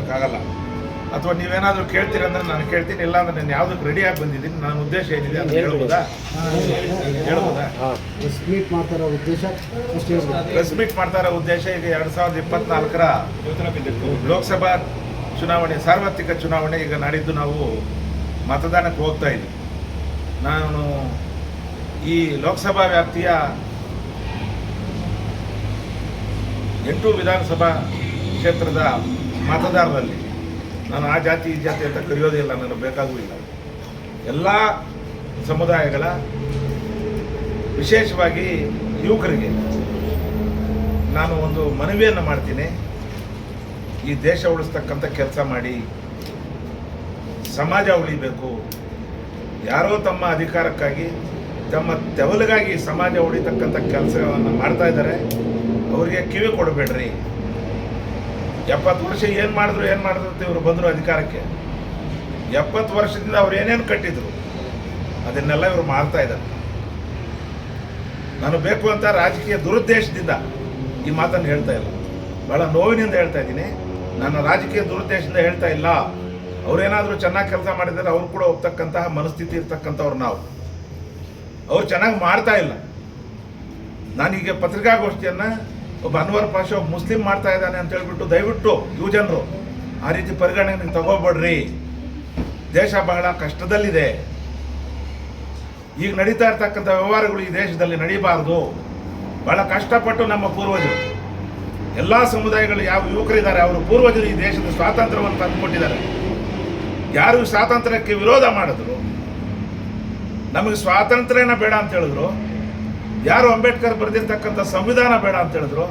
ಮಾಡೋಕ್ಕಾಗಲ್ಲ ಅಥವಾ ನೀವೇನಾದರೂ ಕೇಳ್ತೀರ ಅಂದ್ರೆ ನಾನು ಕೇಳ್ತೀನಿ ಇಲ್ಲ ಅಂದ್ರೆ ನಾನು ಯಾವುದಕ್ಕೆ ರೆಡಿಯಾಗಿ ಬಂದಿದ್ದೀನಿ ನನ್ನ ಉದ್ದೇಶ ಏನಿದೆ ಅಂತ ಹೇಳ್ಬೋದಾ? ಹೇಳ್ಬೋದಾ? ಪ್ರೆಸ್ ಮೀಟ್ ಮಾಡ್ತಾರೋ ಉದ್ದೇಶ? ಅಷ್ಟು ಹೇಳ್ಬೋದು ಪ್ರೆಸ್ ಮೀಟ್ ಮಾಡ್ತಾ ಇರೋ ಉದ್ದೇಶ ಈಗ ಎರಡು ಸಾವಿರದ ಇಪ್ಪತ್ನಾಲ್ಕರ ಲೋಕಸಭಾ ಚುನಾವಣೆ ಸಾರ್ವತ್ರಿಕ ಚುನಾವಣೆ ಈಗ ನಾಡಿದ್ದು ನಾವು ಮತದಾನಕ್ಕೆ ಹೋಗ್ತಾ ಇದ್ದೀವಿ. ನಾನು ಈ ಲೋಕಸಭಾ ವ್ಯಾಪ್ತಿಯ ಎಂಟು ವಿಧಾನಸಭಾ ಕ್ಷೇತ್ರದ ಮತದಾರರಲ್ಲಿ. ನಾನು ಆ ಜಾತಿ, ಈ ಜಾತಿ ಅಂತ ಕರೆಯೋದಿಲ್ಲ ನನಗೆ ಬೇಕಾಗೂ ಇಲ್ಲ. ಎಲ್ಲ ಸಮುದಾಯಗಳ ವಿಶೇಷವಾಗಿ ಯುವಕರಿಗೆ ನಾನು ಒಂದು ಮನವಿಯನ್ನು ಮಾಡ್ತೀನಿ. ಈ ದೇಶ ಉಳಿಸ್ತಕ್ಕಂಥ ಕೆಲಸ ಮಾಡಿ, ಸಮಾಜ ಉಳಿಬೇಕು. ಯಾರೋ ತಮ್ಮ ಅಧಿಕಾರಕ್ಕಾಗಿ, ತಮ್ಮ ತೆವಲಿಗಾಗಿ ಸಮಾಜ ಉಳಿತಕ್ಕಂಥ ಕೆಲಸವನ್ನು ಮಾಡ್ತಾ ಇದ್ದಾರೆ. ಅವರಿಗೆ ಕಿವಿ ಕೊಡಬೇಡ್ರಿ. ಎಪ್ಪತ್ತು ವರ್ಷ ಏನು ಮಾಡಿದ್ರು ಏನು ಮಾಡಿದ್ರು ಇವರು ಬಂದರು ಅಧಿಕಾರಕ್ಕೆ. ಎಪ್ಪತ್ತು ವರ್ಷದಿಂದ ಅವ್ರು ಏನೇನು ಕಟ್ಟಿದ್ರು, ಅದನ್ನೆಲ್ಲ ಇವರು ಮಾಡ್ತಾ ಇದ್ದಾರೆ. ನಾನು ಬೇಕು ಅಂತ ರಾಜಕೀಯ ದುರುದ್ದೇಶದಿಂದ ಈ ಮಾತನ್ನು ಹೇಳ್ತಾ ಇಲ್ಲ. ಬಹಳ ನೋವಿನಿಂದ ಹೇಳ್ತಾ ಇದ್ದೀನಿ. ನಾನು ರಾಜಕೀಯ ದುರುದ್ದೇಶದಿಂದ ಹೇಳ್ತಾ ಇಲ್ಲ. ಅವರೇನಾದರೂ ಚೆನ್ನಾಗಿ ಕೆಲಸ ಮಾಡಿದರೆ ಅವ್ರು ಕೂಡ ಹೋಗ್ತಕ್ಕಂತಹ ಮನಸ್ಥಿತಿ ಇರ್ತಕ್ಕಂಥವ್ರು ನಾವು. ಅವ್ರು ಚೆನ್ನಾಗಿ ಮಾಡ್ತಾ ಇಲ್ಲ. ನಾನೀಗ ಪತ್ರಿಕಾಗೋಷ್ಠಿಯನ್ನು ಒಬ್ಬ ಅನ್ವರ್ ಪಾಷ ಒಬ್ಬ ಮುಸ್ಲಿಂ ಮಾಡ್ತಾ ಇದ್ದಾನೆ ಅಂತ ಹೇಳ್ಬಿಟ್ಟು ದಯವಿಟ್ಟು ಯುವಜನರು ಆ ರೀತಿ ಪರಿಗಣನೆಗೆ ತಗೋಬೇಡ್ರಿ ದೇಶ ಬಹಳ ಕಷ್ಟದಲ್ಲಿದೆ. ಈಗ ನಡೀತಾ ಇರ್ತಕ್ಕಂಥ ವ್ಯವಹಾರಗಳು ಈ ದೇಶದಲ್ಲಿ ನಡೀಬಾರ್ದು. ಬಹಳ ಕಷ್ಟಪಟ್ಟು ನಮ್ಮ ಪೂರ್ವಜರು, ಎಲ್ಲ ಸಮುದಾಯಗಳು ಯಾವ ಯುವಕರಿದ್ದಾರೆ, ಅವರು ಪೂರ್ವಜರು ಈ ದೇಶದ ಸ್ವಾತಂತ್ರ್ಯವನ್ನು ತಂದುಕೊಟ್ಟಿದ್ದಾರೆ. ಯಾರು ಸ್ವಾತಂತ್ರ್ಯಕ್ಕೆ ವಿರೋಧ ಮಾಡಿದ್ರು? ನಮಗೆ ಸ್ವಾತಂತ್ರ್ಯನ ಬೇಡ ಅಂತ ಹೇಳಿದ್ರು. ಯಾರು ಅಂಬೇಡ್ಕರ್ ಬರೆದಿರ್ತಕ್ಕಂಥ ಸಂವಿಧಾನ ಬೇಡ ಅಂತ ಹೇಳಿದ್ರು,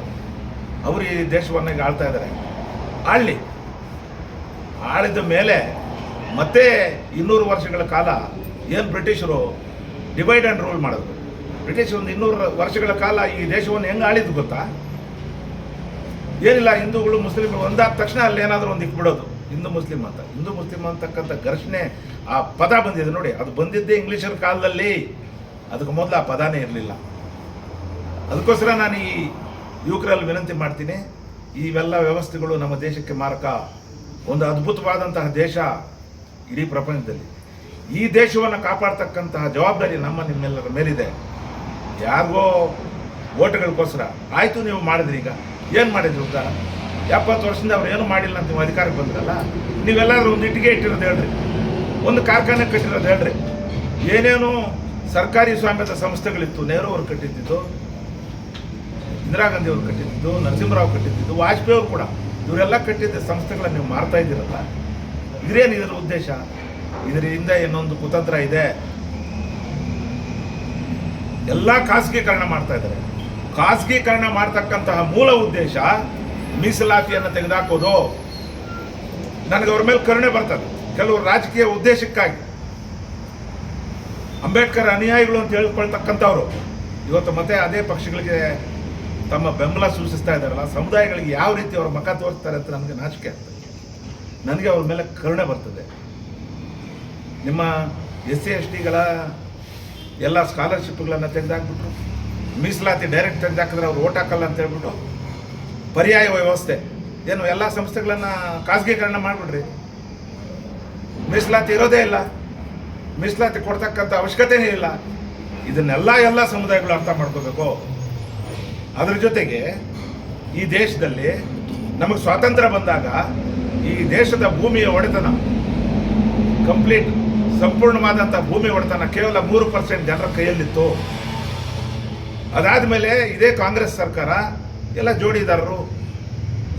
ಅವರು ಈ ದೇಶವನ್ನ ಆಳ್ತಾ ಇದ್ದಾರೆ ಆಳ್ಲಿ. ಆಳಿದ ಮೇಲೆ ಮತ್ತೆ ಇನ್ನೂರು ವರ್ಷಗಳ ಕಾಲ ಏನು ಬ್ರಿಟಿಷರು ಡಿವೈಡ್ ಆ್ಯಂಡ್ ರೂಲ್ ಮಾಡಿದ್ರು. ಬ್ರಿಟಿಷ್ ಒಂದು ಇನ್ನೂರು ವರ್ಷಗಳ ಕಾಲ ಈ ದೇಶವನ್ನು ಹೆಂಗೆ ಆಳಿದ್ದು ಗೊತ್ತಾ? ಏನಿಲ್ಲ, ಹಿಂದೂಗಳು, ಮುಸ್ಲಿಮ್ಗಳು ಒಂದಾದ ತಕ್ಷಣ ಅಲ್ಲಿ ಏನಾದರೂ ಒಂದು ಇಕ್ಬಿಡೋದು ಹಿಂದೂ ಮುಸ್ಲಿಂ ಅಂತ. ಹಿಂದೂ ಮುಸ್ಲಿಂ ಅಂತಕ್ಕಂಥ ಘರ್ಷಣೆ ಆ ಪದ ಬಂದಿದೆ ನೋಡಿ. ಅದು ಬಂದಿದ್ದೇ ಇಂಗ್ಲೀಷರ ಕಾಲದಲ್ಲಿ. ಅದಕ್ಕೆ ಮೊದಲು ಆ ಪದಾನೇ ಇರಲಿಲ್ಲ. ಅದಕ್ಕೋಸ್ಕರ ನಾನು ಈ ಯುವಕರಲ್ಲಿ ವಿನಂತಿ ಮಾಡ್ತೀನಿ, ಇವೆಲ್ಲ ವ್ಯವಸ್ಥೆಗಳು ನಮ್ಮ ದೇಶಕ್ಕೆ ಮಾರಕ. ಒಂದು ಅದ್ಭುತವಾದಂತಹ ದೇಶ ಇಡೀ ಪ್ರಪಂಚದಲ್ಲಿ. ಈ ದೇಶವನ್ನು ಕಾಪಾಡ್ತಕ್ಕಂತಹ ಜವಾಬ್ದಾರಿ ನಮ್ಮ ನಿಮ್ಮೆಲ್ಲರ ಮೇಲಿದೆ. ಯಾರಿಗೋ ಓಟ್ಗಳಿಗೋಸ್ಕರ. ಆಯಿತು ನೀವು ಮಾಡಿದ್ರಿ ಈಗ. ಏನು ಮಾಡಿದ್ರು ಉದ್ದಾರ ಎಪ್ಪತ್ತು ವರ್ಷದಿಂದ ಅವ್ರು ಏನು ಮಾಡಿಲ್ಲ ಅಂತ ನೀವು ಅಧಿಕಾರಕ್ಕೆ ಬಂದ್ರಲ್ಲ? ನೀವೆಲ್ಲಾದರೂ ಒಂದು ಇಟ್ಟಿಗೆ ಇಟ್ಟಿರೋದು ಹೇಳ್ರಿ. ಒಂದು ಕಾರ್ಖಾನೆ ಕಟ್ಟಿರೋದು ಹೇಳ್ರಿ. ಏನೇನು ಸರ್ಕಾರಿ ಸ್ವಾಮ್ಯದ ಸಂಸ್ಥೆಗಳಿತ್ತು, ನೆಹರು ಅವರು ಕಟ್ಟಿದ್ದು ಇಂದಿರಾ ಗಾಂಧಿ ಅವರು ಕಟ್ಟಿದ್ದು, ನರಸಿಂಹರಾವ್ ಕಟ್ಟಿದ್ದು, ವಾಜಪೇಯಿ ಅವರು ಕೂಡ. ಇವರೆಲ್ಲ ಕಟ್ಟಿದ್ದ ಸಂಸ್ಥೆಗಳನ್ನ ನೀವು ಮಾರ್ತಾ ಇದ್ದೀರಲ್ಲ, ಇದ್ರೇನು ಇದರ ಉದ್ದೇಶ? ಇದರಿಂದ ಇನ್ನೊಂದು ಕುತಂತ್ರ ಇದೆ. ಎಲ್ಲ ಖಾಸಗೀಕರಣ ಮಾಡ್ತಾ ಇದ್ದಾರೆ. ಖಾಸಗೀಕರಣ ಮಾಡ್ತಕ್ಕಂತಹ ಮೂಲ ಉದ್ದೇಶ ಮೀಸಲಾತಿಯನ್ನು ತೆಗೆದುಹಾಕೋದು ನನಗೆ ಅವ್ರ ಮೇಲೆ ಕರುಣೆ ಬರ್ತದೆ. ಕೆಲವು ರಾಜಕೀಯ ಉದ್ದೇಶಕ್ಕಾಗಿ. ಅಂಬೇಡ್ಕರ್ ಅನುಯಾಯಿಗಳು ಅಂತ ಹೇಳ್ಕೊಳ್ತಕ್ಕಂಥವ್ರು. ಇವತ್ತು ಮತ್ತೆ ಅದೇ ಪಕ್ಷಗಳಿಗೆ ತಮ್ಮ ಬೆಂಬಲ ಸೂಚಿಸ್ತಾ ಇದ್ದಾರಲ್ಲ, ಸಮುದಾಯಗಳಿಗೆ ಯಾವ ರೀತಿ ಅವ್ರ ಮಖ ತೋರಿಸ್ತಾರೆ ಅಂತ ನನಗೆ ನಾಚಿಕೆ ಆಗ್ತದೆ. ನನಗೆ ಅವ್ರ ಮೇಲೆ ಕರುಣೆ ಬರ್ತದೆ. ನಿಮ್ಮ ಎಸ್ ಸಿ ಎಸ್ ಟಿಗಳ ಎಲ್ಲ ಸ್ಕಾಲರ್ಶಿಪ್ಗಳನ್ನು ತೆಗೆದಾಕ್ಬಿಟ್ರು, ಮೀಸಲಾತಿ ಡೈರೆಕ್ಟ್ ತೆಗೆದಾಕಿದ್ರೆ ಅವ್ರು ಓಟ್ ಹಾಕಲ್ಲ ಅಂತ ಹೇಳ್ಬಿಟ್ಟು ಪರ್ಯಾಯ ವ್ಯವಸ್ಥೆ. ಏನು ಎಲ್ಲ ಸಂಸ್ಥೆಗಳನ್ನು ಖಾಸಗೀಕರಣ ಮಾಡಿಬಿಡ್ರಿ. ಮೀಸಲಾತಿ ಇರೋದೇ ಇಲ್ಲ. ಮೀಸಲಾತಿ ಕೊಡ್ತಕ್ಕಂಥ ಅವಶ್ಯಕತೆಯೇ ಇಲ್ಲ. ಇದನ್ನೆಲ್ಲ ಎಲ್ಲ ಸಮುದಾಯಗಳು ಅರ್ಥ ಮಾಡ್ಕೋಬೇಕು. ಅದ್ರ ಜೊತೆಗೆ ಈ ದೇಶದಲ್ಲಿ ನಮಗೆ ಸ್ವಾತಂತ್ರ್ಯ ಬಂದಾಗ ಈ ದೇಶದ ಭೂಮಿಯ ಒಡೆತನ ಕಂಪ್ಲೀಟ್ ಸಂಪೂರ್ಣವಾದಂಥ ಭೂಮಿ ಒಡೆತನ ಕೇವಲ ಮೂರು ಪರ್ಸೆಂಟ್ ಜನರ ಕೈಯಲ್ಲಿತ್ತು. ಅದಾದಮೇಲೆ ಇದೇ ಕಾಂಗ್ರೆಸ್ ಸರ್ಕಾರ ಎಲ್ಲ ಜೋಡಿದಾರರು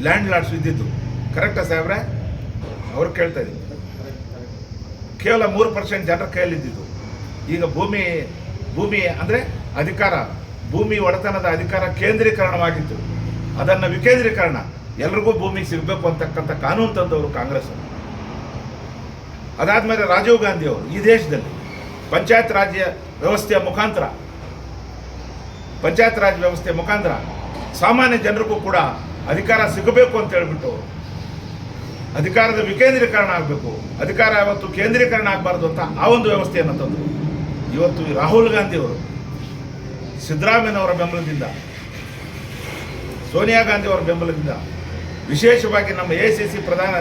ಲ್ಯಾಂಡ್ ಲಾರ್ಡ್ಸ್ ಇದ್ದಿದ್ದು. ಕರೆಕ್ಟಾ ಸಾಹೇಬ್ರೆ? ಅವ್ರು ಕೇಳ್ತಾ ಇದ್ದೀನಿ ಕೇವಲ ಮೂರು ಪರ್ಸೆಂಟ್ ಜನರ ಕೈಯಲ್ಲಿದ್ದಿದ್ದು. ಈಗ ಭೂಮಿ ಭೂಮಿ ಅಂದರೆ ಅಧಿಕಾರ. ಭೂಮಿ ಒಡೆತನದ ಅಧಿಕಾರ ಕೇಂದ್ರೀಕರಣವಾಗಿತ್ತು. ಅದನ್ನು ವಿಕೇಂದ್ರೀಕರಣ. ಎಲ್ರಿಗೂ ಭೂಮಿ ಸಿಗಬೇಕು ಅಂತಕ್ಕಂಥ ಕಾನೂನು ತಂದವರು ಕಾಂಗ್ರೆಸ್ ಅದಾದಮೇಲೆ ರಾಜೀವ್ ಗಾಂಧಿ ಅವರು ಈ ದೇಶದಲ್ಲಿ ಪಂಚಾಯತ್ ರಾಜ್ಯ ವ್ಯವಸ್ಥೆಯ ಮುಖಾಂತರ, ಪಂಚಾಯತ್ ರಾಜ್ ವ್ಯವಸ್ಥೆಯ ಮುಖಾಂತರ ಸಾಮಾನ್ಯ ಜನರಿಗೂ ಕೂಡ ಅಧಿಕಾರ ಸಿಗಬೇಕು ಅಂತ ಹೇಳ್ಬಿಟ್ಟು ಅಧಿಕಾರದ ವಿಕೇಂದ್ರೀಕರಣ ಆಗಬೇಕು. ಅಧಿಕಾರ ಯಾವತ್ತು ಕೇಂದ್ರೀಕರಣ ಆಗಬಾರ್ದು ಅಂತ ಆ ಒಂದು ವ್ಯವಸ್ಥೆಯನ್ನು ತಂದರು. ಇವತ್ತು ರಾಹುಲ್ ಗಾಂಧಿ ಅವರು ಸಿದ್ದರಾಮಯ್ಯನವರ ಬೆಂಬಲದಿಂದ, ಸೋನಿಯಾ ಗಾಂಧಿ ಅವರ ಬೆಂಬಲದಿಂದ, ವಿಶೇಷವಾಗಿ ನಮ್ಮ ಎ ಸಿ ಸಿ ಪ್ರಧಾನ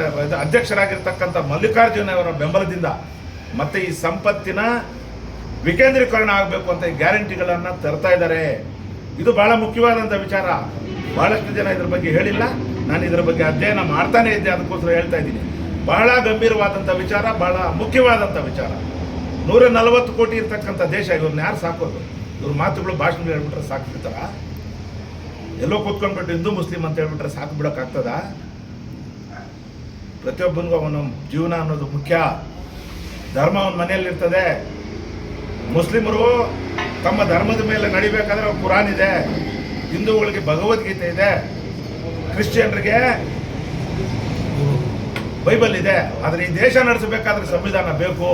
ಅಧ್ಯಕ್ಷರಾಗಿರ್ತಕ್ಕಂಥ ಮಲ್ಲಿಕಾರ್ಜುನ ಅವರ ಬೆಂಬಲದಿಂದ ಮತ್ತೆ ಈ ಸಂಪತ್ತಿನ ವಿಕೇಂದ್ರೀಕರಣ ಆಗಬೇಕು ಅಂತ ಈ ಗ್ಯಾರಂಟಿಗಳನ್ನು ತರ್ತಾ ಇದ್ದಾರೆ. ಇದು ಬಹಳ ಮುಖ್ಯವಾದಂಥ ವಿಚಾರ. ಬಹಳಷ್ಟು ಜನ ಇದ್ರ ಬಗ್ಗೆ ಹೇಳಿಲ್ಲ. ನಾನು ಇದರ ಬಗ್ಗೆ ಅಧ್ಯಯನ ಮಾಡ್ತಾನೆ ಇದ್ದೆ, ಅದಕ್ಕೋಸ್ಕರ ಹೇಳ್ತಾ ಇದ್ದೀನಿ. ಬಹಳ ಗಂಭೀರವಾದಂಥ ವಿಚಾರ, ಬಹಳ ಮುಖ್ಯವಾದಂಥ ವಿಚಾರ. ನೂರ ನಲವತ್ತು ಕೋಟಿ ಇರ್ತಕ್ಕಂಥ ದೇಶ ಇವ್ರನ್ನ ಯಾರು ಸಾಕೋದು? ಇವ್ರ ಮಾತುಗಳು ಭಾಷಣ ಹೇಳ್ಬಿಟ್ರೆ ಸಾಕ್ಬಿಡ್ತಾರ ಎಲ್ಲೋ ಕೂತ್ಕೊಂಡ್ಬಿಟ್ಟು ಹಿಂದೂ, ಮುಸ್ಲಿಂ ಅಂತ ಹೇಳ್ಬಿಟ್ರೆ ಸಾಕು ಬಿಡೋಕ್ಕಾಗ್ತದ ಪ್ರತಿಯೊಬ್ಬನಿಗೂ ಅವನ ಜೀವನ ಅನ್ನೋದು ಮುಖ್ಯ. ಧರ್ಮ ಅವನ ಮನೆಯಲ್ಲಿರ್ತದೆ ಮುಸ್ಲಿಮರು ತಮ್ಮ ಧರ್ಮದ ಮೇಲೆ ನಡಿಬೇಕಾದ್ರೆ ಕುರಾನ್ ಇದೆ. ಹಿಂದೂಗಳಿಗೆ ಭಗವದ್ಗೀತೆ ಇದೆ. ಕ್ರಿಶ್ಚಿಯನ್ರಿಗೆ ಬೈಬಲ್ ಇದೆ. ಆದರೆ ಈ ದೇಶ ನಡೆಸಬೇಕಾದ್ರೆ ಸಂವಿಧಾನ ಬೇಕು.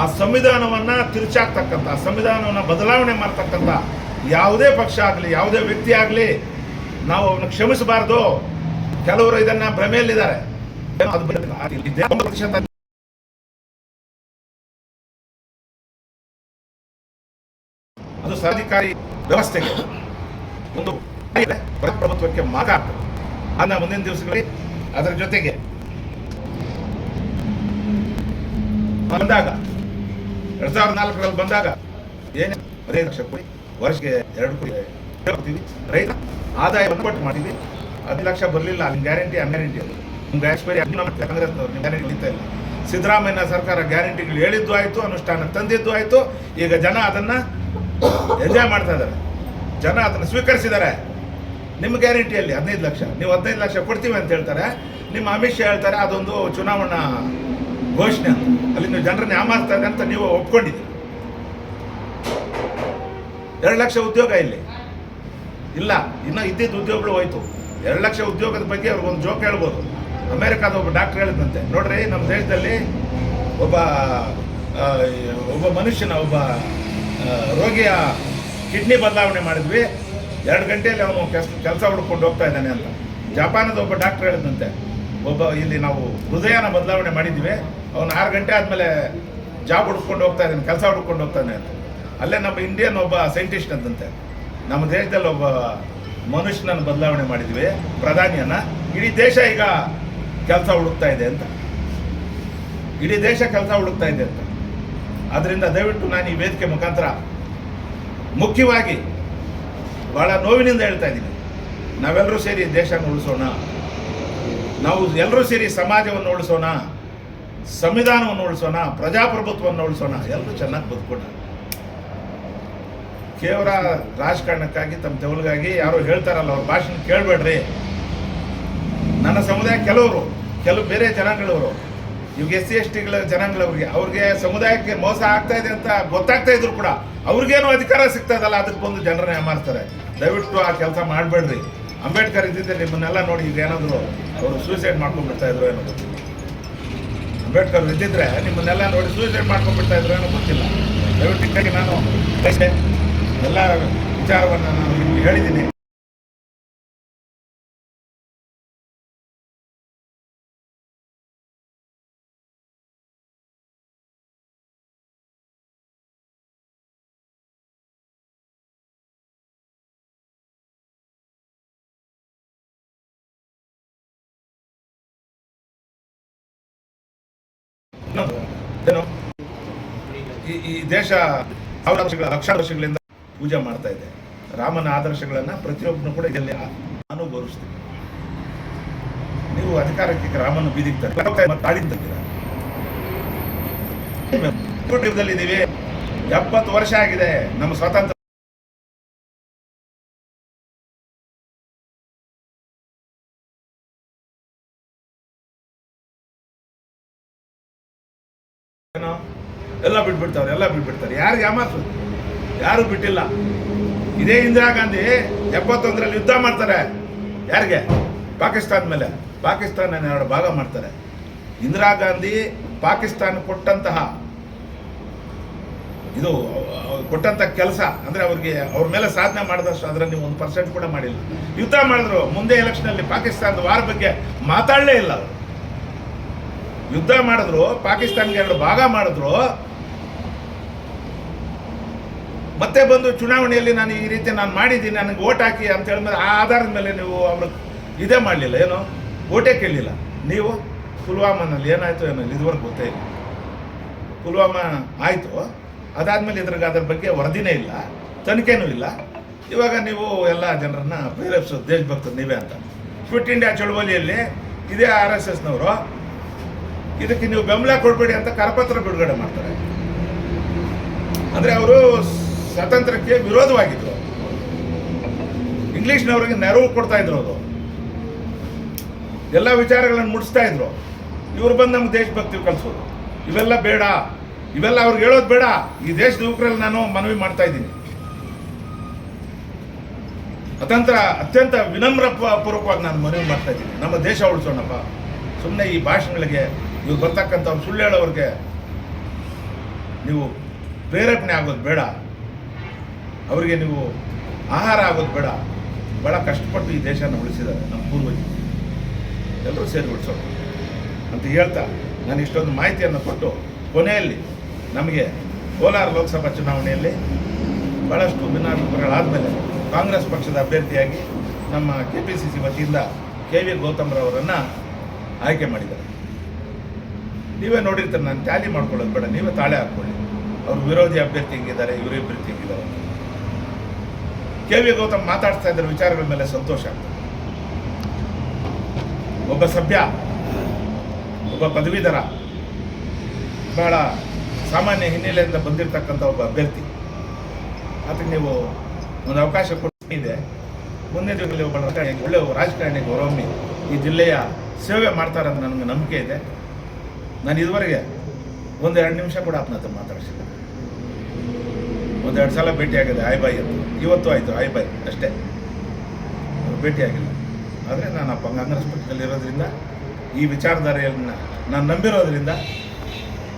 ಆ ಸಂವಿಧಾನವನ್ನ ತಿರುಚಾಕ್ತಕ್ಕಂಥ, ಸಂವಿಧಾನವನ್ನ ಬದಲಾವಣೆ ಮಾಡ್ತಕ್ಕಂಥ ಯಾವುದೇ ಪಕ್ಷ ಆಗಲಿ, ಯಾವುದೇ ವ್ಯಕ್ತಿ ಆಗಲಿ, ನಾವು ಅವನ್ನ ಕ್ಷಮಿಸಬಾರ್ದು. ಕೆಲವರು ಇದನ್ನ ಭ್ರಮೆಯಲ್ಲಿದ್ದಾರೆ. ಅದು ಸರ್ಧಿಕಾರಿ ವ್ಯವಸ್ಥೆಗೆ ಒಂದು ಪ್ರಜಾಪ್ರಭುತ್ವಕ್ಕೆ ಆಗ್ತದೆ. ಅದನ್ನ ಮುಂದಿನ ದಿವಸಗಳಲ್ಲಿ ಅದರ ಜೊತೆಗೆ ಬಂದಾಗ ಎರಡ್ ಸಾವಿರದ ನಾಲ್ಕರಲ್ಲಿ ಬಂದಾಗ ಏನೇ ಹದಿನೈದು ಲಕ್ಷ ಕೋಟಿ ವರ್ಷಕ್ಕೆ ಎರಡು ಕೋಟಿ ರೈತ ಆದಾಯ ಒಂದ್ಪಟ್ಟು ಮಾಡಿದ್ವಿ ಹದಿನೈದು ಲಕ್ಷ ಬರಲಿಲ್ಲ ನಿಮ್ಮ ಗ್ಯಾರಂಟಿ ಅನ್ಗ್ಯಾರಂಟಿ ಅದು. ನಿಮ್ಗೆ ಎಕ್ಸ್ಪೈರಿ ಕಾಂಗ್ರೆಸ್ನವ್ರು ನಿಮ್ಮ ಗ್ಯಾರಂಟಿ ಉಳಿತಾ ಇಲ್ಲ. ಸಿದ್ದರಾಮಯ್ಯ ಸರ್ಕಾರ ಗ್ಯಾರಂಟಿಗಳು ಹೇಳಿದ್ದು ಆಯಿತು, ಅನುಷ್ಠಾನ ತಂದಿದ್ದು ಆಯಿತು. ಈಗ ಜನ ಅದನ್ನು ಎಂಜಾಯ್ ಮಾಡ್ತಾ ಇದ್ದಾರೆ. ಜನ ಅದನ್ನು ಸ್ವೀಕರಿಸಿದ್ದಾರೆ. ನಿಮ್ಮ ಗ್ಯಾರಂಟಿಯಲ್ಲಿ ಹದಿನೈದು ಲಕ್ಷ, ನೀವು ಹದಿನೈದು ಲಕ್ಷ ಕೊಡ್ತೀವಿ ಅಂತ ಹೇಳ್ತಾರೆ. ನಿಮ್ಮ ಅಮಿತ್ ಶಾ ಹೇಳ್ತಾರೆ, ಅದೊಂದು ಚುನಾವಣಾ ಘೋಷಣೆ ಅಂತ. ಅಲ್ಲಿ ನೀವು ಜನರನ್ನ ಯಾಮಾರ್ತಾರೆ ಅಂತ ನೀವು ಒಪ್ಕೊಂಡಿದ್ದೀರಿ. ಎರಡು ಲಕ್ಷ ಉದ್ಯೋಗ ಇಲ್ಲಿ. ಇಲ್ಲ, ಇನ್ನು ಇದ್ದಿದ್ದ ಉದ್ಯೋಗಗಳು ಹೋಯ್ತು. ಎರಡು ಲಕ್ಷ ಉದ್ಯೋಗದ ಬಗ್ಗೆ ಅವ್ರಿಗೊಂದು ಜೋಕ್ ಹೇಳ್ಬೋದು. ಅಮೇರಿಕಾದ ಒಬ್ಬ ಡಾಕ್ಟರ್ ಹೇಳಿದಂತೆ ನೋಡ್ರಿ, ನಮ್ಮ ದೇಶದಲ್ಲಿ ಒಬ್ಬ ಒಬ್ಬ ಮನುಷ್ಯನ, ಒಬ್ಬ ರೋಗಿಯ ಕಿಡ್ನಿ ಬದಲಾವಣೆ ಮಾಡಿದ್ವಿ. ಎರಡು ಗಂಟೆಯಲ್ಲಿ ಅವನು ಕೆಲಸ ಕೆಲಸ ಹುಡ್ಕೊಂಡು ಹೋಗ್ತಾ ಇದ್ದಾನೆ ಅಂತ. ಜಪಾನದ ಒಬ್ಬ ಡಾಕ್ಟರ್ ಹೇಳಿದಂತೆ ಒಬ್ಬ ಇಲ್ಲಿ ನಾವು ಹೃದಯನ ಬದಲಾವಣೆ ಮಾಡಿದ್ವಿ ಅವನು ಆರು ಗಂಟೆ ಆದಮೇಲೆ ಜಾಬ್ ಹುಡ್ಕೊಂಡು ಹೋಗ್ತಾ ಇದ್ದಾನೆ, ಕೆಲಸ ಹುಡ್ಕೊಂಡು ಹೋಗ್ತಾನೆ ಅಂತ. ಅಲ್ಲೇ ನಮ್ಮ ಇಂಡಿಯನ್ ಒಬ್ಬ ಸೈಂಟಿಸ್ಟ್ ಅಂತಂತೆ. ನಮ್ಮ ದೇಶದಲ್ಲಿ ಒಬ್ಬ ಮನುಷ್ಯನನ್ನು ಬದಲಾವಣೆ ಮಾಡಿದ್ವಿ, ಪ್ರಧಾನಿಯನ್ನ. ಇಡೀ ದೇಶ ಈಗ ಕೆಲಸ ಹುಡುಕ್ತಾ ಇದೆ ಅಂತ. ಇಡೀ ದೇಶ ಕೆಲಸ ಹುಡುಕ್ತಾ ಇದೆ ಅಂತ. ಅದರಿಂದ ದಯವಿಟ್ಟು ನಾನು ಈ ವೇದಿಕೆ ಮುಖಾಂತರ ಮುಖ್ಯವಾಗಿ ಬಹಳ ನೋವಿನಿಂದ ಹೇಳ್ತಾ ಇದ್ದೀನಿ. ನಾವೆಲ್ಲರೂ ಸೇರಿ ದೇಶನ ಉಳಿಸೋಣ. ನಾವು ಎಲ್ಲರೂ ಸೇರಿ ಸಮಾಜವನ್ನು ಉಳಿಸೋಣ. ಸಂವಿಧಾನವನ್ನು ಉಳಿಸೋಣ, ಪ್ರಜಾಪ್ರಭುತ್ವವನ್ನು ಉಳಿಸೋಣ, ಎಲ್ಲರೂ ಚೆನ್ನಾಗಿ ಬದುಕೋಣ ಕೇವಲ ರಾಜಕಾರಣಕ್ಕಾಗಿ, ತಮ್ಮ ತೆವಲಿಗಾಗಿ ಯಾರೋ ಹೇಳ್ತಾರಲ್ಲ, ಅವ್ರ ಭಾಷಣ ಕೇಳಬೇಡ್ರಿ. ನನ್ನ ಸಮುದಾಯ ಕೆಲವರು, ಕೆಲವು ಬೇರೆ ಜನಗಳವರು, ಇವಾಗ ಎಸ್ ಸಿ, ಎಸ್ ಟಿಗಳ ಜನಗಳವ್ರಿಗೆ, ಅವ್ರಿಗೆ ಸಮುದಾಯಕ್ಕೆ ಮೋಸ ಆಗ್ತಾ ಇದೆ ಅಂತ ಗೊತ್ತಾಗ್ತಾ ಇದ್ರು ಕೂಡ, ಅವ್ರಿಗೇನು ಅಧಿಕಾರ ಸಿಗ್ತಾ ಇದಲ್ಲ, ಅದಕ್ಕೆ ಬಂದು ಜನರನ್ನ ಏಮಾರ್ತಾರೆ ದಯವಿಟ್ಟು ಆ ಕೆಲಸ ಮಾಡಬೇಡ್ರಿ. ಅಂಬೇಡ್ಕರ್ ಇದ್ದಿದ್ದೆ ನಿಮ್ಮನ್ನೆಲ್ಲ ನೋಡಿ ಈಗ ಏನಾದ್ರು ಅವರು ಸೂಸೈಡ್ ಮಾಡ್ಕೊಂಡ್ಬಿಡ್ತಾ ಇದ್ರು ಏನೋ ಅಂಬೇಡ್ಕರ್ ಇದ್ದಿದ್ರೆ ನಿಮ್ಮನ್ನೆಲ್ಲ ನೋಡಿ ಸೂಸೈಡ್ ಮಾಡ್ಕೊಂಡ್ಬಿಡ್ತಾ ಇದ್ರು ಗೊತ್ತಿಲ್ಲ ದಯವಿಟ್ಟು ನಾನು. ಎಲ್ಲ ವಿಚಾರವನ್ನು ನಾನು ಹೇಳಿದ್ದೀನಿ ಈ ದೇಶ ಸಾವಿರ ವರ್ಷಗಳ ಲಕ್ಷಾರು ವರ್ಷಗಳಿಂದ ಪೂಜೆ ಮಾಡ್ತಾ ಇದೆ. ರಾಮನ ಆದರ್ಶಗಳನ್ನ ಪ್ರತಿಯೊಬ್ಬನು ಕೂಡ ಇಲ್ಲಿ ನಾನು ಗೌರವಿಸ್ತೀನಿ. ನೀವು ಅಧಿಕಾರಕ್ಕೆ ರಾಮನ ಬೀದಿಗೆ ತರ್ತೀರ, ಎಪ್ಪತ್ತು ವರ್ಷ ಆಗಿದೆ. ನಮ್ಮ ಸ್ವಾತಂತ್ರ್ಯ ಯಾರು ಯಾಮತ್ತು ಯಾರು ಬಿಟ್ಟಿಲ್ಲ. ಇದೇ ಇಂದಿರಾ ಗಾಂಧಿ ಎಪ್ಪತ್ತೊಂದರಲ್ಲಿ ಯುದ್ಧ ಮಾಡ್ತಾರೆ. ಯಾರಿಗೆ? ಪಾಕಿಸ್ತಾನ ಮೇಲೆ. ಪಾಕಿಸ್ತಾನ ಎರಡು ಭಾಗ ಮಾಡ್ತಾರೆ. ಇಂದಿರಾ ಗಾಂಧಿ ಪಾಕಿಸ್ತಾನ ಕೊಟ್ಟಂತಹ ಇದು ಕೊಟ್ಟಂತ ಕೆಲಸ, ಅಂದ್ರೆ ಅವ್ರಿಗೆ ಅವ್ರ ಮೇಲೆ ಸಾಧನೆ ಮಾಡಿದಷ್ಟು ಅದ್ರಲ್ಲಿ ಒಂದು ಪರ್ಸೆಂಟ್ ಕೂಡ ಮಾಡಿಲ್ಲ. ಯುದ್ಧ ಮಾಡಿದ್ರು, ಮುಂದೆ ಎಲೆಕ್ಷನ್ ಅಲ್ಲಿ ಪಾಕಿಸ್ತಾನದ ವಾರ ಬಗ್ಗೆ ಮಾತಾಡಲೇ ಇಲ್ಲ ಅವರು. ಯುದ್ಧ ಮಾಡಿದ್ರು, ಪಾಕಿಸ್ತಾನ್ಗೆ ಎರಡು ಭಾಗ ಮಾಡಿದ್ರು ಮತ್ತೆ ಬಂದು ಚುನಾವಣೆಯಲ್ಲಿ ನಾನು ಈ ರೀತಿ ನಾನು ಮಾಡಿದ್ದೀನಿ, ನನಗೆ ಓಟ್ ಹಾಕಿ ಅಂತ ಹೇಳಿದ್ರೆ ಆ ಆಧಾರದ ಮೇಲೆ ನೀವು ಅವರು ಇದೇ ಮಾಡಲಿಲ್ಲ, ಏನು? ಓಟೇ ಕೇಳಲಿಲ್ಲ. ನೀವು ಪುಲ್ವಾಮಾನಲ್ಲಿ ಏನಾಯಿತು ಏನೋ ಇದುವರೆಗೆ ಗೊತ್ತೇ ಇಲ್ಲ. ಪುಲ್ವಾಮಾ ಆಯಿತು, ಅದಾದಮೇಲೆ ಇದ್ರಿಗೆ ಅದ್ರ ಬಗ್ಗೆ ವರದಿನೇ ಇಲ್ಲ, ತನಿಖೆನೂ ಇಲ್ಲ. ಇವಾಗ ನೀವು ಎಲ್ಲ ಜನರನ್ನ ಪ್ರೇರೇಪಿಸೋದು ದೇಶಭಕ್ತರು ನೀವೇ ಅಂತ. ಫಿಟ್ ಇಂಡಿಯಾ ಚಳುವಳಿಯಲ್ಲಿ ಇದೇ ಆರ್ ಎಸ್ ಎಸ್ನವರು, ಇದಕ್ಕೆ ನೀವು ಬೆಂಬಲ ಕೊಡಬೇಡಿ ಅಂತ ಕರಪತ್ರ ಬಿಡುಗಡೆ ಮಾಡ್ತಾರೆ. ಅಂದರೆ ಅವರು ಸ್ವಾತಂತ್ರ್ಯಕ್ಕೆ ವಿರೋಧವಾಗಿದ್ರು. ಇಂಗ್ಲಿಷ್ನವರಿಗೆ ನೆರವು ಕೊಡ್ತಾ ಇದ್ರು ಅದು. ಎಲ್ಲ ವಿಚಾರಗಳನ್ನು ಮುಡಿಸ್ತಾ ಇದ್ರು. ಇವ್ರು ಬಂದು ನಮ್ಗೆ ದೇಶಭಕ್ತಿ ಕಲಿಸೋದು ಇವೆಲ್ಲ ಬೇಡ. ಇವೆಲ್ಲ ಅವ್ರಿಗೆ ಹೇಳೋದು ಬೇಡ. ಈ ದೇಶದ ಯುವಕರಲ್ಲಿ ನಾನು ಮನವಿ ಮಾಡ್ತಾ ಇದ್ದೀನಿ. ಅತಂತ್ರ ಅತ್ಯಂತ ವಿನಮ್ರ ಪೂರ್ವಕವಾಗಿ ನಾನು ಮನವಿ ಮಾಡ್ತಾ ಇದ್ದೀನಿ. ನಮ್ಮ ದೇಶ ಉಳಿಸೋಣಪ್ಪ. ಸುಮ್ಮನೆ ಈ ಭಾಷಣಗಳಿಗೆ ಇವ್ರು ಬರ್ತಕ್ಕಂಥವ್ರು ಸುಳ್ಳು ಹೇಳೋರಿಗೆ ನೀವು ಪ್ರೇರೇಪಣೆ ಆಗೋದು ಬೇಡ. ಅವರಿಗೆ ನೀವು ಆಹಾರ ಆಗೋದು ಬೇಡ. ಭಾಳ ಕಷ್ಟಪಟ್ಟು ಈ ದೇಶನ ಉಳಿಸಿದ್ದಾರೆ, ನಮ್ಮ ಪೂರ್ವಜರು. ಎಲ್ಲರೂ ಸೇರಿ ಉಳಿಸೋಣ ಅಂತ ಹೇಳ್ತಾ ನಾನು ಇಷ್ಟೊಂದು ಮಾಹಿತಿಯನ್ನು ಕೊಟ್ಟು ಕೊನೆಯಲ್ಲಿ ನಮಗೆ ಕೋಲಾರ ಲೋಕಸಭಾ ಚುನಾವಣೆಯಲ್ಲಿ ಭಾಳಷ್ಟು ಭಿನ್ನಾಭಿಪ್ರಾಯಗಳಾದಮೇಲೆ ಕಾಂಗ್ರೆಸ್ ಪಕ್ಷದ ಅಭ್ಯರ್ಥಿಯಾಗಿ ನಮ್ಮ ಕೆ ಪಿ ಸಿ ಸಿ ವತಿಯಿಂದ ಕೆ ವಿ ಗೌತಮ್ರವರನ್ನು ಆಯ್ಕೆ ಮಾಡಿದ್ದಾರೆ. ನೀವೇ ನೋಡಿರ್ತಾರೆ, ನಾನು ಟ್ಯಾಲಿ ಮಾಡ್ಕೊಳ್ಳೋದು ಬೇಡ, ನೀವೇ ತಾಳೆ ಹಾಕ್ಕೊಳ್ಳಿ. ಅವರು ವಿರೋಧಿ ಅಭ್ಯರ್ಥಿ ಹೆಂಗಿದ್ದಾರೆ ಇವರು ಅಭ್ಯರ್ಥಿ ಹೆಂಗಿದ್ದಾರೆ. ಕೆ ವಿ ಗೌತಮ್ ಮಾತಾಡ್ತಾ ಇದ್ದಾರೆ ವಿಚಾರಗಳ ಮೇಲೆ ಸಂತೋಷ ಆಗ್ತದೆ. ಒಬ್ಬ ಸಭ್ಯ, ಒಬ್ಬ ಪದವೀಧರ, ಬಹಳ ಸಾಮಾನ್ಯ ಹಿನ್ನೆಲೆಯಿಂದ ಬಂದಿರತಕ್ಕಂಥ ಒಬ್ಬ ಅಭ್ಯರ್ಥಿ. ಅದಕ್ಕೆ ನೀವು ಒಂದು ಅವಕಾಶ ಕೊಟ್ಟಿದೆ. ಮುಂದಿನ ದಿನಗಳಲ್ಲಿ ಒಬ್ಬ ರಾಜಕಾರಣಿ ಒಳ್ಳೆಯ ರಾಜಕಾರಣಿಗೆ ಹೊರೊಮ್ಮೆ ಈ ಜಿಲ್ಲೆಯ ಸೇವೆ ಮಾಡ್ತಾರೆ ಅಂತ ನನಗೆ ನಂಬಿಕೆ ಇದೆ. ನಾನು ಇದುವರೆಗೆ ಒಂದೆರಡು ನಿಮಿಷ ಕೂಡ ಆತ್ಮಹತ್ಯೆ ಮಾತಾಡಿಸಿಲ್ಲ. ಒಂದೆರಡು ಸಲ ಭೇಟಿಯಾಗಿದೆ ಆಯ್ ಬಾಯ್ ಅಂತ. ಇವತ್ತು ಆಯಿತು, ಆಯ್ ಬಾಯ್ ಅಷ್ಟೇ. ಭೇಟಿಯಾಗಿಲ್ಲ ಆದರೆ ನಾನು ಆ ಕಾಂಗ್ರೆಸ್ ಪಕ್ಷದಲ್ಲಿರೋದ್ರಿಂದ ಈ ವಿಚಾರಧಾರೆಯನ್ನು ನಾನು ನಂಬಿರೋದ್ರಿಂದ,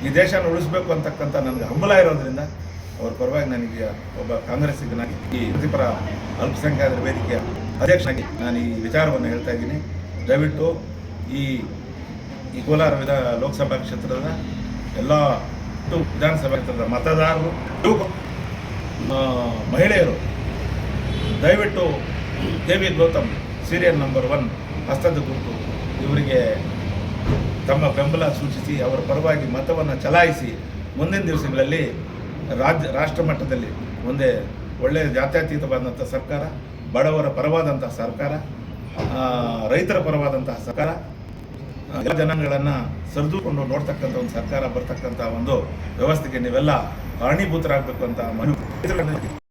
ಈ ದೇಶನ ಉಳಿಸ್ಬೇಕು ಅಂತಕ್ಕಂಥ ನನಗೆ ಹಂಬಲ ಇರೋದ್ರಿಂದ, ಅವ್ರ ಪರವಾಗಿ ನನಗೆ ಒಬ್ಬ ಕಾಂಗ್ರೆಸ್ಸಿಗನಾಗಿ, ಈ ಪ್ರತಿಪರ ಅಲ್ಪಸಂಖ್ಯಾತರ ವೇದಿಕೆಯ ಅಧ್ಯಕ್ಷನಾಗಿ ನಾನು ಈ ವಿಚಾರವನ್ನು ಹೇಳ್ತಾ ಇದ್ದೀನಿ. ದಯವಿಟ್ಟು ಈ ಈ ಕೋಲಾರ ವಿಧ ಲೋಕಸಭಾ ಕ್ಷೇತ್ರದ ಎಲ್ಲ, ವಿಧಾನಸಭಾ ಕ್ಷೇತ್ರದ ಮತದಾರರು ಮಹಿಳೆಯರು, ದಯವಿಟ್ಟು Devi Gautam serial number one ಹಸ್ತದ ಗುರುತು. ಇವರಿಗೆ ತಮ್ಮ ಬೆಂಬಲ ಸೂಚಿಸಿ, ಅವರ ಪರವಾಗಿ ಮತವನ್ನು ಚಲಾಯಿಸಿ, ಮುಂದಿನ ದಿವಸಗಳಲ್ಲಿ ರಾಜ್ಯ ರಾಷ್ಟ್ರ ಮಟ್ಟದಲ್ಲಿ ಒಂದೇ ಒಳ್ಳೆಯ ಜಾತ್ಯತೀತವಾದಂಥ ಸರ್ಕಾರ, ಬಡವರ ಪರವಾದಂತಹ ಸರ್ಕಾರ ರೈತರ ಪರವಾದಂತಹ ಸರ್ಕಾರ ಎಲ್ಲ ಜನಗಳನ್ನು ಸರಿದುಕೊಂಡು ನೋಡ್ತಕ್ಕಂಥ ಒಂದು ಸರ್ಕಾರ, ಬರ್ತಕ್ಕಂಥ ಒಂದು ವ್ಯವಸ್ಥೆಗೆ ನೀವೆಲ್ಲ ಕಾರಣೀಭೂತರಾಗಬೇಕು ಅಂತ ಮನವಿ Eso es